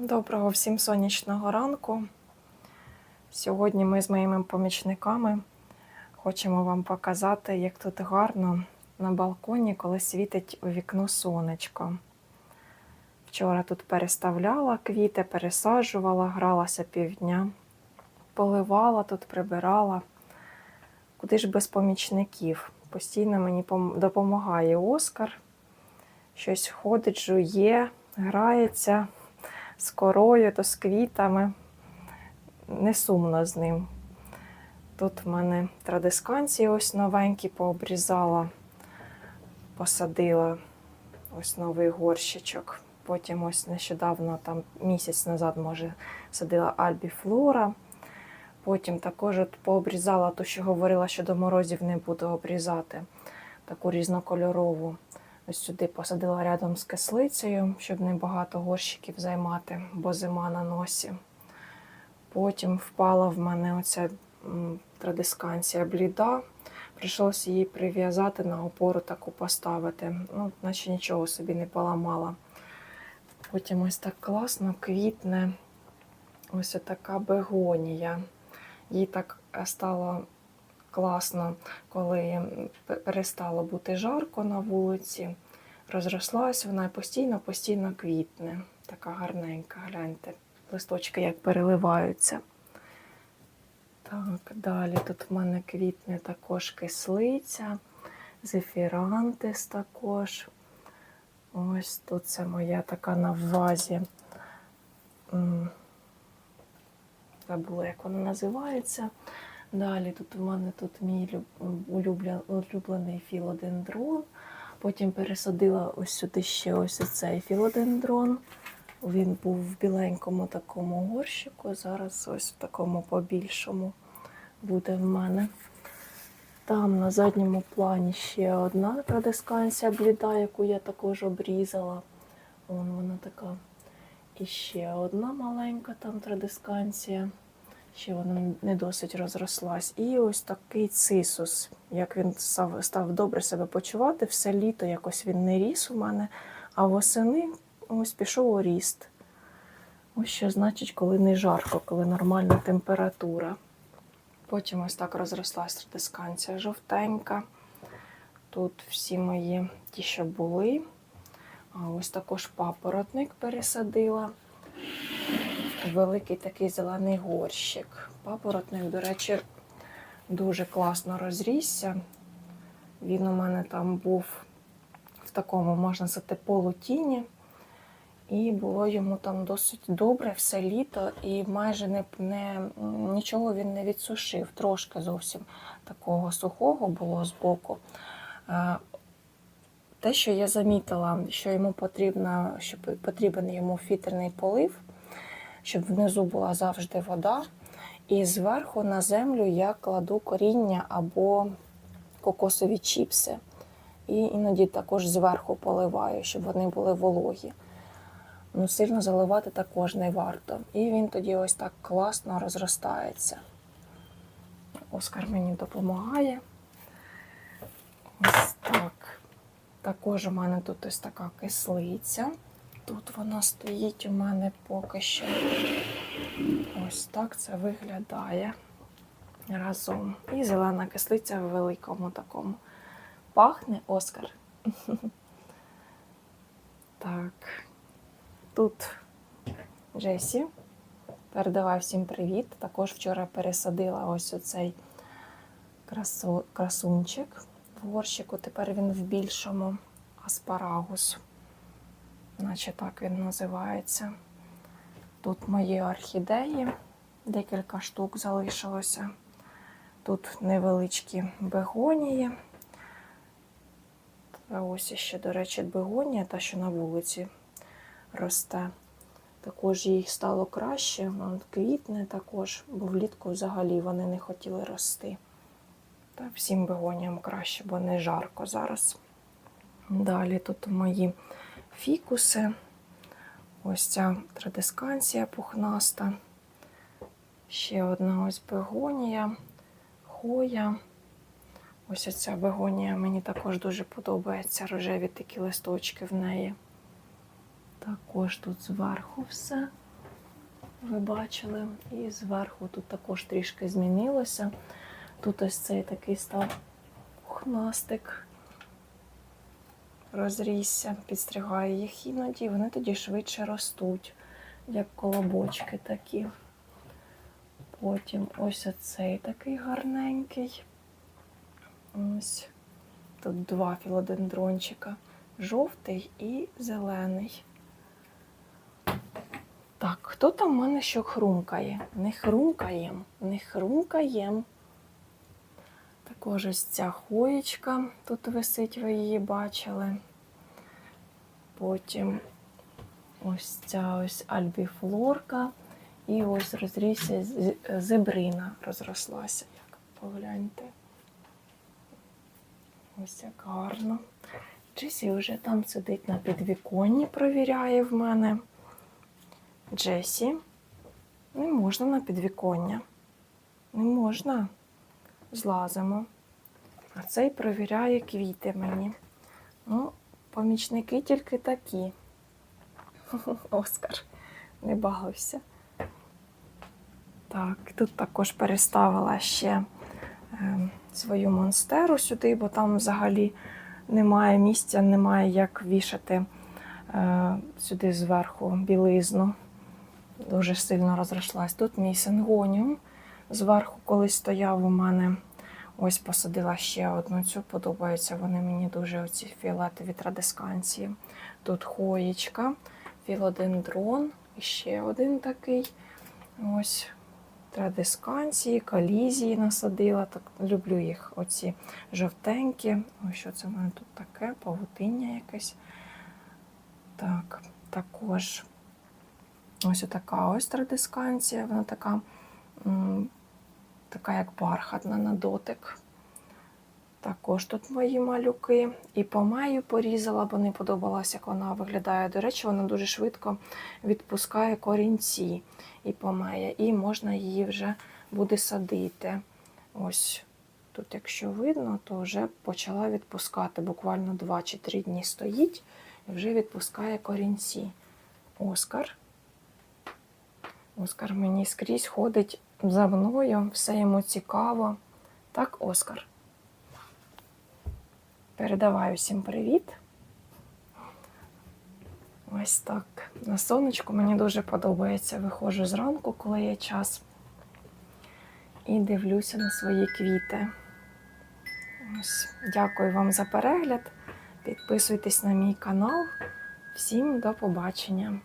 Доброго всім сонячного ранку. Сьогодні ми з моїми помічниками хочемо вам показати, як тут гарно на балконі, коли світить у вікно сонечко. Вчора тут переставляла квіти, пересаджувала, гралася півдня, поливала тут, прибирала. Куди ж без помічників? Постійно мені допомагає Оскар. Щось ходить, жує, грається з корою, то з квітами. Не сумно з ним. Тут в мене традисканції ось новенькі пообрізала, посадила ось новий горщичок. Потім ось нещодавно, там місяць назад, може, садила альбіфлора. Потім також от пообрізала ту, що говорила, що до морозів не буду обрізати, таку різнокольорову. Ось сюди посадила рядом з кислицею, щоб не багато горщиків займати, бо зима на носі. Потім впала в мене оця традисканція бліда. Прийшлося її прив'язати на опору таку поставити. Ну, наче нічого собі не поламала. Потім ось так класно квітне. Ось така бегонія. Їй так е, стало класно, коли перестало бути жарко на вулиці. Розрослась вона постійно-постійно квітне. Така гарненька, гляньте, листочки як переливаються. Так, далі тут в мене квітне також кислиця, зефірантис також. Ось тут це моя така на вазі. Забула, як вона називається. Далі тут у мене тут мій улюблений філодендрон. Потім пересадила ось сюди ще ось цей філодендрон. Він був в біленькому такому горщику. Зараз ось в такому побільшому буде в мене. Там на задньому плані ще одна традисканція бліда, яку я також обрізала. Вон вона така. І ще одна маленька там традисканція. Ще вона не досить розрослась. І ось такий цисус. Як він став, став добре себе почувати, все літо якось він не ріс у мене, а восени ось пішов у ріст. Ось що значить, коли не жарко, коли нормальна температура. Потім ось так розрослась традисканція жовтенька. Тут всі мої ті, що були. А ось також папоротник пересадила. Великий такий зелений горщик. Папоротник, до речі, дуже класно розрісся. Він у мене там був в такому, можна сказати, полутіні. І було йому там досить добре все літо, і майже не, не, нічого він не відсушив. Трошки зовсім такого сухого було збоку. Е, Те, що я замітила, що йому потрібно, що потрібен йому фітерний полив, щоб внизу була завжди вода. І зверху на землю я кладу коріння або кокосові чіпси. І іноді також зверху поливаю, щоб вони були вологі. Ну, сильно заливати також не варто. І він тоді ось так класно розростається. Оскар мені допомагає. Ось так. Також у мене тут ось така кислиця. Тут вона стоїть у мене поки що. Ось так це виглядає разом. І зелена кислиця в великому такому. Пахне Оскар. Так. Тут Джесі. Передавай всім привіт. Також вчора пересадила ось оцей красу, красунчик в горщику. Тепер він в більшому аспарагус. Наче так він називається. Тут мої орхідеї, декілька штук залишилося. Тут невеличкі бегонії. Та ось ще, до речі, бегонія, та що на вулиці росте. Також їй стало краще, вон квітне також, бо влітку взагалі вони не хотіли рости. Та всім бегоніям краще, бо не жарко зараз. Далі тут мої фікуси. Ось ця традисканція пухнаста. Ще одна ось бегонія, хоя. Ось ця бегонія мені також дуже подобається. Рожеві такі листочки в неї. Також тут зверху все. ви бачили. І зверху тут також трішки змінилося. Тут ось цей такий став пухнастик. Розрісся, підстригаю їх іноді, вони тоді швидше ростуть, як колобочки такі. Потім ось оцей такий гарненький. Ось тут два філодендрончика. Жовтий і зелений. Так, хто там в мене що хрумкає? Не хрумкаєм, не хрумкаєм. Також ось ця хоєчка тут висить, ви її бачили. Потім ось ця ось альбіфлорка. І ось розрісся зебрина розрослася. Як погляньте. Ось як гарно. Джесі вже там сидить на підвіконні, провіряє в мене. Джесі, не можна на підвіконня. Не можна. Злазимо. А цей провіряє квіти мені. Ну, помічники тільки такі. Оскар, не бавився. Так, тут також переставила ще е, свою монстеру сюди, бо там взагалі немає місця, немає як вішати е, сюди зверху білизну. Дуже сильно розрослась. Тут мій сингоніум. Зверху колись стояв у мене. Ось посадила ще одну цю. Подобаються вони мені дуже оці фіолетові традисканції. Тут хоєчка, філодендрон, і ще один такий. Ось традисканції, колізії насадила. Так, люблю їх, оці жовтенькі. Ось що це в мене тут таке, павутиння якесь. Так, також ось така ось традисканція, вона така, така як бархатна на дотик. Також тут мої малюки. І помею порізала, бо не подобалось, як вона виглядає. До речі, вона дуже швидко відпускає корінці і помея, і можна її вже буде садити. Ось тут, якщо видно, то вже почала відпускати. Буквально 2 чи 3 дні стоїть і вже відпускає корінці. Оскар. Оскар мені скрізь ходить за мною, все йому цікаво. Так, Оскар. Передаваю всім привіт. Ось так. На сонечку мені дуже подобається. Виходжу зранку, коли є час, і дивлюся на свої квіти. Ось. Дякую вам за перегляд. Підписуйтесь на мій канал. Всім до побачення!